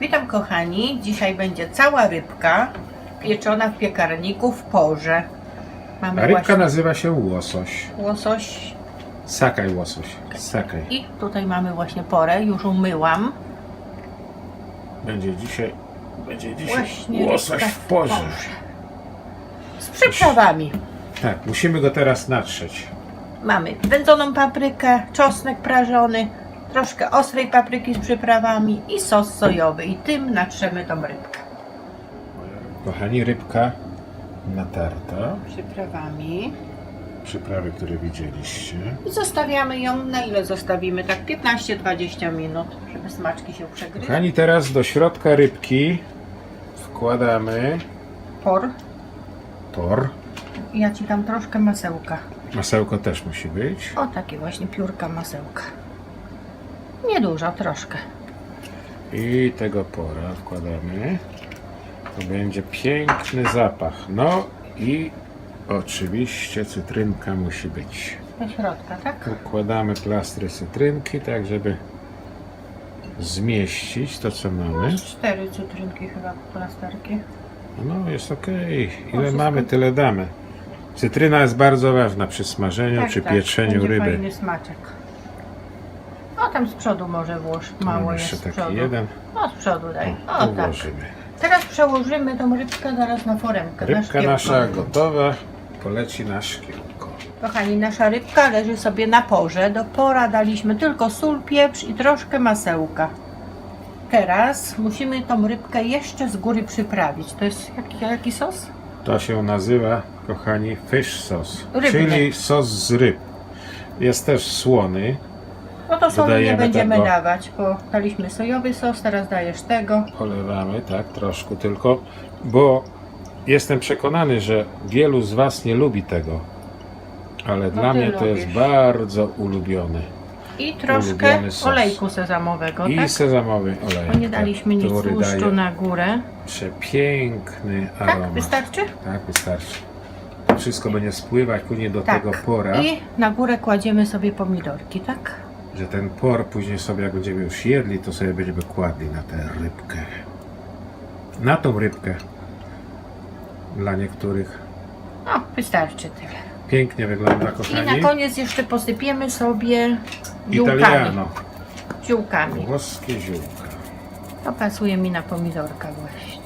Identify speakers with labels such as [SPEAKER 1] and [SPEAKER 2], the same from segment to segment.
[SPEAKER 1] Witam kochani. Dzisiaj będzie cała rybka pieczona w piekarniku w porze. Mamy
[SPEAKER 2] A rybka
[SPEAKER 1] właśnie
[SPEAKER 2] nazywa się łosoś.
[SPEAKER 1] łosoś
[SPEAKER 2] Sakaj łosoś. Sakaj.
[SPEAKER 1] i tutaj mamy właśnie porę. Już umyłam.
[SPEAKER 2] Będzie dzisiaj, będzie dzisiaj
[SPEAKER 1] Właśnie
[SPEAKER 2] łosoś
[SPEAKER 1] rybka
[SPEAKER 2] w porze.
[SPEAKER 1] Z przyprawami.
[SPEAKER 2] Tak, musimy go teraz natrzeć.
[SPEAKER 1] Mamy wędzoną paprykę, czosnek prażony, troszkę ostrej papryki z przyprawami i sos sojowy. I tym natrzemy tą rybkę.
[SPEAKER 2] Kochani, rybka natarta.
[SPEAKER 1] Przyprawami.
[SPEAKER 2] Przyprawy, które widzieliście.
[SPEAKER 1] I zostawiamy ją, na ile zostawimy? Tak 15-20 minut, żeby smaczki się przegryzły.
[SPEAKER 2] Kochani, teraz do środka rybki wkładamy
[SPEAKER 1] Por.
[SPEAKER 2] tor.
[SPEAKER 1] Ja ci dam troszkę masełka.
[SPEAKER 2] Masełko też musi być.
[SPEAKER 1] O, takie właśnie piórka masełka. Niedużo, troszkę.
[SPEAKER 2] I tego pora wkładamy. To będzie piękny zapach. No i oczywiście cytrynka musi być.
[SPEAKER 1] Do środka, tak?
[SPEAKER 2] Układamy plastry cytrynki, tak żeby zmieścić to, co mamy.
[SPEAKER 1] Cztery cytrynki chyba, plasterki.
[SPEAKER 2] No, jest ok. Ile mamy, tyle damy. Cytryna jest bardzo ważna przy smażeniu czy pieczeniu
[SPEAKER 1] Tak, będzie
[SPEAKER 2] ryby.
[SPEAKER 1] fajny smaczek. O, tam z przodu może włóż, mało jest
[SPEAKER 2] jeszcze
[SPEAKER 1] z
[SPEAKER 2] taki
[SPEAKER 1] przodu.
[SPEAKER 2] jeden.
[SPEAKER 1] O, z przodu daj.
[SPEAKER 2] O,
[SPEAKER 1] tak. Teraz przełożymy tą rybkę zaraz na foremkę. na
[SPEAKER 2] Rybka
[SPEAKER 1] szkiełko.
[SPEAKER 2] nasza gotowa. Poleci na szkiełko.
[SPEAKER 1] Kochani, nasza rybka leży sobie na porze. Do pora daliśmy tylko sól, pieprz i troszkę masełka. Teraz musimy tą rybkę jeszcze z góry przyprawić. To jest jaki, jaki sos?
[SPEAKER 2] To się nazywa, kochani, fish sauce,
[SPEAKER 1] Rybny.
[SPEAKER 2] czyli sos z ryb. Jest też słony.
[SPEAKER 1] No to soli nie
[SPEAKER 2] Dodajemy
[SPEAKER 1] będziemy
[SPEAKER 2] tego.
[SPEAKER 1] dawać, bo daliśmy sojowy sos, teraz dajesz tego.
[SPEAKER 2] Polewamy, tak, troszkę tylko, bo jestem przekonany, że wielu z Was nie lubi tego. Ale dla
[SPEAKER 1] ty
[SPEAKER 2] mnie to jest
[SPEAKER 1] lubisz.
[SPEAKER 2] bardzo ulubiony.
[SPEAKER 1] I troszkę
[SPEAKER 2] Ulubiony sos.
[SPEAKER 1] olejku sezamowego,
[SPEAKER 2] I
[SPEAKER 1] tak?
[SPEAKER 2] sezamowy olej.
[SPEAKER 1] Bo nie daliśmy nic
[SPEAKER 2] który
[SPEAKER 1] tłuszczu
[SPEAKER 2] daje
[SPEAKER 1] na górę.
[SPEAKER 2] przepiękny
[SPEAKER 1] Tak,
[SPEAKER 2] aromat.
[SPEAKER 1] wystarczy?
[SPEAKER 2] Tak, wystarczy. Wszystko będzie spływać później do
[SPEAKER 1] Tak.
[SPEAKER 2] tego pora,
[SPEAKER 1] I na górę kładziemy sobie pomidorki, tak?
[SPEAKER 2] Że ten por później sobie, jak będziemy już jedli, to sobie będziemy kładli na tę rybkę. Na tą rybkę. Dla niektórych
[SPEAKER 1] O, wystarczy tyle.
[SPEAKER 2] pięknie wygląda,
[SPEAKER 1] I
[SPEAKER 2] kochani.
[SPEAKER 1] na koniec jeszcze posypiemy sobie ziółkami.
[SPEAKER 2] Italiano.
[SPEAKER 1] Ziółkami.
[SPEAKER 2] Włoskie ziółka.
[SPEAKER 1] To pasuje mi na pomidorka właśnie.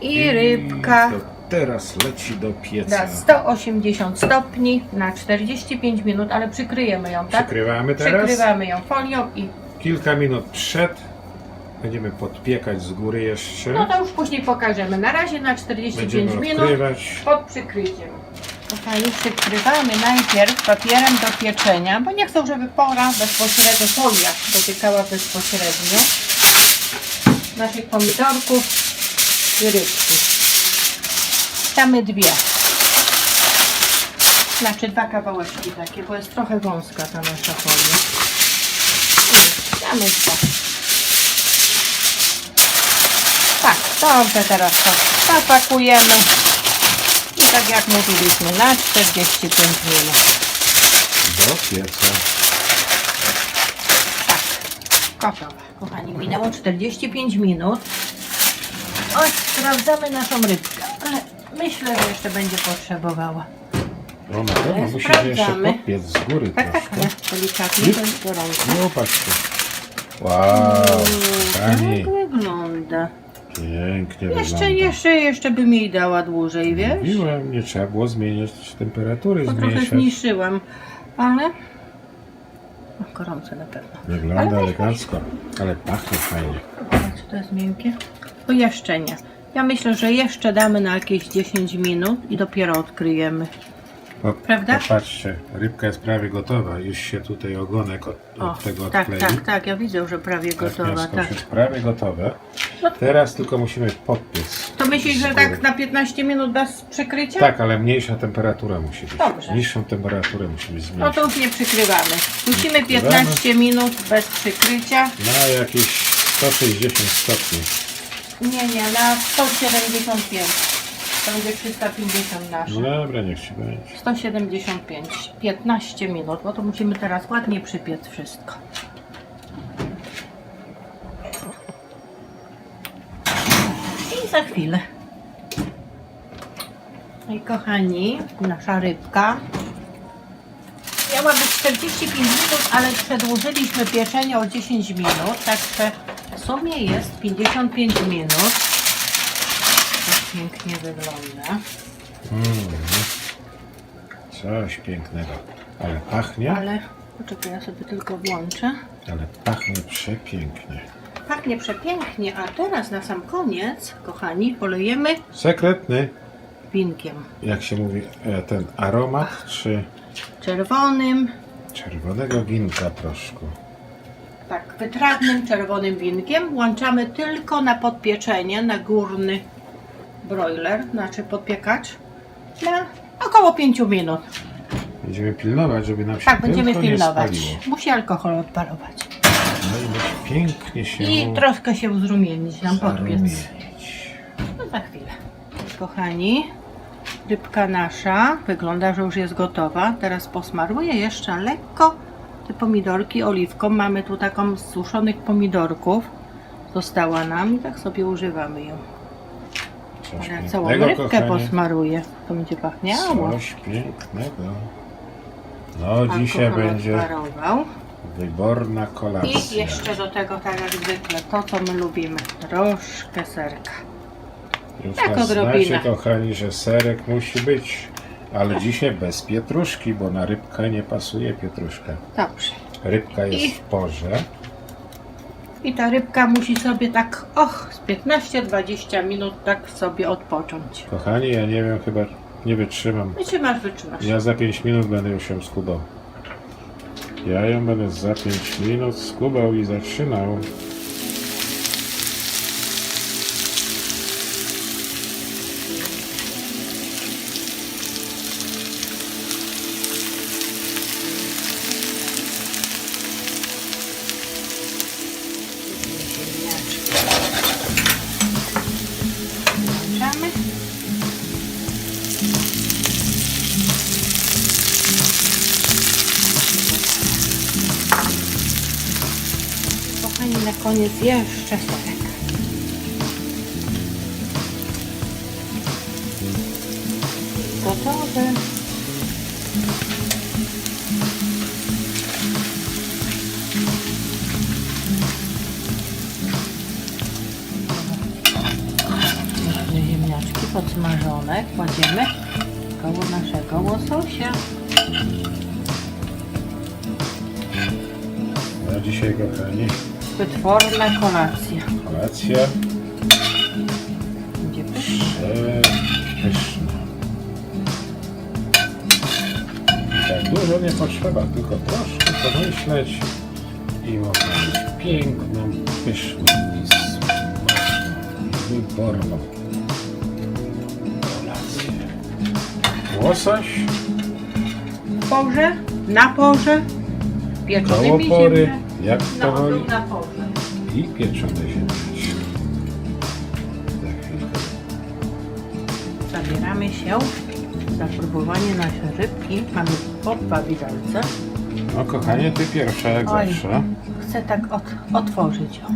[SPEAKER 1] I rybka
[SPEAKER 2] to teraz leci do pieca.
[SPEAKER 1] na 180 stopni na 45 minut, ale przykryjemy ją, tak?
[SPEAKER 2] Przykrywamy teraz.
[SPEAKER 1] Przykrywamy ją folią i
[SPEAKER 2] Kilka minut przed będziemy podpiekać z góry jeszcze.
[SPEAKER 1] no to już później pokażemy. Na razie na 45
[SPEAKER 2] będziemy
[SPEAKER 1] minut
[SPEAKER 2] odkrywać.
[SPEAKER 1] pod przykryciem. Kochani, przykrywamy najpierw papierem do pieczenia, bo nie chcą, żeby pora bezpośrednio, folia dotykała bezpośrednio naszych pomidorków i rybki. Damy dwie. Znaczy dwa kawałeczki takie, bo jest trochę wąska ta nasza folia. Damy dwa. Tak, dobrze teraz to zapakujemy. I tak jak mówiliśmy, na 45 minut.
[SPEAKER 2] Do pieca.
[SPEAKER 1] Tak, gotowe. Kochani, minęło 45 minut. Oj, sprawdzamy naszą rybkę, myślę, że jeszcze będzie potrzebowała.
[SPEAKER 2] O, na pewno musi się jeszcze
[SPEAKER 1] Sprawdzamy.
[SPEAKER 2] podpiec z góry
[SPEAKER 1] Tak, tak,
[SPEAKER 2] troszkę.
[SPEAKER 1] nie, delikatnie, to jest gorąco.
[SPEAKER 2] No patrzcie. Wow, kochani.
[SPEAKER 1] Tak wygląda.
[SPEAKER 2] Pięknie
[SPEAKER 1] Jeszcze,
[SPEAKER 2] wygląda.
[SPEAKER 1] jeszcze, jeszcze bym jej dała dłużej, wiesz?
[SPEAKER 2] Mówiłem, nie trzeba było zmieniać temperatury,
[SPEAKER 1] To trochę
[SPEAKER 2] zmniejszać.
[SPEAKER 1] zmniejszyłam, ale... No, gorąco na pewno.
[SPEAKER 2] Wygląda elegancko, ale pachnie fajnie.
[SPEAKER 1] Czy to jest miękkie? To jeszcze nie. Ja myślę, że jeszcze damy na jakieś 10 minut i dopiero odkryjemy.
[SPEAKER 2] Po,
[SPEAKER 1] Prawda?
[SPEAKER 2] Popatrzcie, rybka jest prawie gotowa. Już się tutaj ogonek od,
[SPEAKER 1] O,
[SPEAKER 2] od tego
[SPEAKER 1] tak,
[SPEAKER 2] odklei.
[SPEAKER 1] tak, tak, ja widzę, że prawie gotowa,
[SPEAKER 2] mięsko
[SPEAKER 1] tak.
[SPEAKER 2] jest prawie gotowe.
[SPEAKER 1] No.
[SPEAKER 2] Teraz tylko musimy podpiec.
[SPEAKER 1] To myślisz, że tak na 15 minut bez przykrycia?
[SPEAKER 2] Tak, ale mniejsza temperatura musi być.
[SPEAKER 1] Dobrze.
[SPEAKER 2] Niższą temperaturę musi być
[SPEAKER 1] No to już nie przykrywamy.
[SPEAKER 2] Przykrywamy.
[SPEAKER 1] 15 minut bez przykrycia.
[SPEAKER 2] Na jakieś 160 stopni.
[SPEAKER 1] Nie, nie, na 175. To będzie 350 nasze.
[SPEAKER 2] No dobra, niech się będzie.
[SPEAKER 1] 175. 15 minut, bo to musimy teraz ładnie przypiec wszystko. I za chwilę. I kochani, nasza rybka. Miała być 45 minut, ale przedłużyliśmy pieczenie o 10 minut, także sumie jest 55 minut. Tak pięknie wygląda.
[SPEAKER 2] Mm. Coś pięknego. Ale pachnie,
[SPEAKER 1] Ale poczekaj, ja sobie tylko włączę.
[SPEAKER 2] ale pachnie przepięknie.
[SPEAKER 1] Pachnie przepięknie, a teraz na sam koniec, kochani, polejemy
[SPEAKER 2] Sekretny,
[SPEAKER 1] winkiem
[SPEAKER 2] jak się mówi, e, ten aromat czy
[SPEAKER 1] czerwonym,
[SPEAKER 2] czerwonego winka troszkę.
[SPEAKER 1] Tak, wytrawnym czerwonym winkiem. Włączamy tylko na podpieczenie, na górny broiler, znaczy podpiekacz, na około 5 minut.
[SPEAKER 2] Będziemy pilnować, żeby nam się
[SPEAKER 1] Tak, będziemy
[SPEAKER 2] tylko nie
[SPEAKER 1] pilnować.
[SPEAKER 2] spaliło.
[SPEAKER 1] Musi alkohol odparować.
[SPEAKER 2] No i będzie pięknie się
[SPEAKER 1] I troszkę się uzrumienić nam podpiec.
[SPEAKER 2] zarumienić.
[SPEAKER 1] No za chwilę. Kochani, rybka nasza wygląda, że już jest gotowa. Teraz posmaruję jeszcze lekko pomidorki oliwką. Mamy tu taką z suszonych pomidorków. Została nam i tak sobie używamy ją.
[SPEAKER 2] Coś
[SPEAKER 1] Ale całą
[SPEAKER 2] pięknego,
[SPEAKER 1] rybkę
[SPEAKER 2] kochanie.
[SPEAKER 1] posmaruję. To będzie pachniało.
[SPEAKER 2] Coś pięknego. No, dzisiaj
[SPEAKER 1] Alkohol
[SPEAKER 2] będzie
[SPEAKER 1] odparował.
[SPEAKER 2] wyborna
[SPEAKER 1] I
[SPEAKER 2] kolacja.
[SPEAKER 1] jeszcze do tego, tak jak zwykle, to co my lubimy. Troszkę serka.
[SPEAKER 2] Już
[SPEAKER 1] tak
[SPEAKER 2] nas
[SPEAKER 1] odrobinę.
[SPEAKER 2] znacie, kochani, że serek musi być. Ale dzisiaj bez pietruszki, bo na rybkę nie pasuje pietruszka.
[SPEAKER 1] Dobrze.
[SPEAKER 2] Rybka jest
[SPEAKER 1] I-
[SPEAKER 2] w porze.
[SPEAKER 1] I ta rybka musi sobie tak, och, z 15-20 minut tak sobie odpocząć.
[SPEAKER 2] Kochani, ja nie wiem, chyba nie wytrzymam.
[SPEAKER 1] Wytrzymasz, wytrzymasz.
[SPEAKER 2] Ja za 5 minut będę już ją skubał. Ja ją będę za 5 minut skubał i zaczynał.
[SPEAKER 1] Koniec jeszcze serek. Gotowy. Te ziemniaczki podsmażone kładziemy koło naszego łososia.
[SPEAKER 2] No dzisiaj, kochani,
[SPEAKER 1] Wytworna kolacja.
[SPEAKER 2] kolacja
[SPEAKER 1] Będzie pyszna.
[SPEAKER 2] tak dużo nie potrzeba, tylko troszkę pomyśleć i można mieć piękną, pyszną i smaczną, i wyborną kolację. Łosoś
[SPEAKER 1] W porze, na porze,
[SPEAKER 2] koło
[SPEAKER 1] pieczonymi
[SPEAKER 2] pory,
[SPEAKER 1] ziemniaczkami.
[SPEAKER 2] Jak
[SPEAKER 1] Na
[SPEAKER 2] to woli,
[SPEAKER 1] odwrót na
[SPEAKER 2] i pieczone ziemniaczki. Za chwilkę.
[SPEAKER 1] Zabieramy się za próbowanie naszej rybki. Mamy po dwa widelce.
[SPEAKER 2] No kochanie, ty pierwsza jak
[SPEAKER 1] Oj.
[SPEAKER 2] zawsze.
[SPEAKER 1] Chcę tak od, otworzyć ją.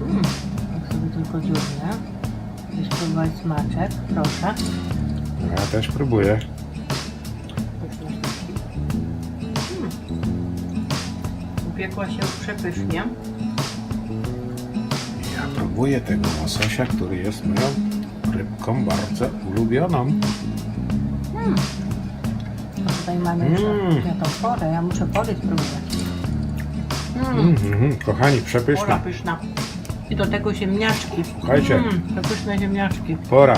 [SPEAKER 1] Mm, tak sobie tylko dziurnę. Chcę spróbować smaczek, proszę.
[SPEAKER 2] Ja też próbuję.
[SPEAKER 1] Upiekła się przepysznie.
[SPEAKER 2] Ja próbuję tego łososia, który jest moją rybką bardzo ulubioną.
[SPEAKER 1] Mm. A tutaj mamy jeszcze
[SPEAKER 2] Mm.
[SPEAKER 1] ja tą porę, ja muszę pory spróbować. Mm.
[SPEAKER 2] Mhm, kochani,
[SPEAKER 1] Pora
[SPEAKER 2] przepyszna.
[SPEAKER 1] pyszna. I do tego ziemniaczki.
[SPEAKER 2] Słuchajcie.
[SPEAKER 1] Mm, przepyszne ziemniaczki.
[SPEAKER 2] Pora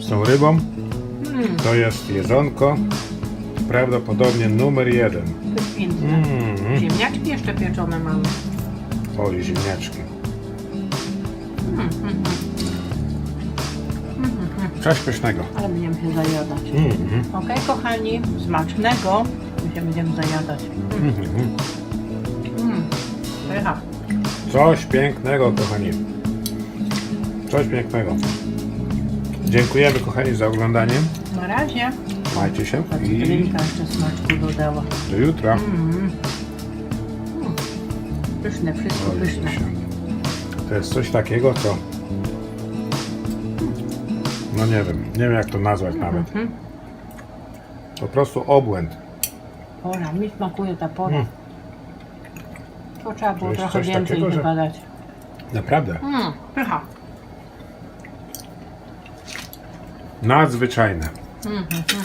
[SPEAKER 2] z tą rybą.
[SPEAKER 1] Mm,
[SPEAKER 2] To jest jedzonko prawdopodobnie numer jeden.
[SPEAKER 1] Wykwintne.
[SPEAKER 2] Mhm.
[SPEAKER 1] Ziemniaczki jeszcze pieczone mamy.
[SPEAKER 2] O, i ziemniaczki.
[SPEAKER 1] Mm, mm, mm. Mm, mm, mm.
[SPEAKER 2] Coś pysznego.
[SPEAKER 1] Ale będziemy się zajadać.
[SPEAKER 2] Mhm.
[SPEAKER 1] Okej, kochani, smacznego. My się będziemy zajadać. Mm, mm. Pycha.
[SPEAKER 2] Coś pięknego, kochani. Coś pięknego. Dziękujemy, kochani, za oglądanie.
[SPEAKER 1] Na razie.
[SPEAKER 2] Trzymajcie się i
[SPEAKER 1] jeszcze smaczku dodała.
[SPEAKER 2] do jutra.
[SPEAKER 1] Mm. Mm. Pyszne, wszystko pyszne.
[SPEAKER 2] To jest coś takiego, co... No nie wiem, nie wiem jak to nazwać nawet.
[SPEAKER 1] Mhm.
[SPEAKER 2] Po prostu obłęd.
[SPEAKER 1] Pora, mi smakuje ta pora.
[SPEAKER 2] Mm.
[SPEAKER 1] To trzeba było
[SPEAKER 2] jest
[SPEAKER 1] trochę
[SPEAKER 2] coś
[SPEAKER 1] więcej
[SPEAKER 2] takiego, że-
[SPEAKER 1] chyba dać.
[SPEAKER 2] Naprawdę.
[SPEAKER 1] Mm, pycha.
[SPEAKER 2] Nadzwyczajne.
[SPEAKER 1] Mhm, mhm.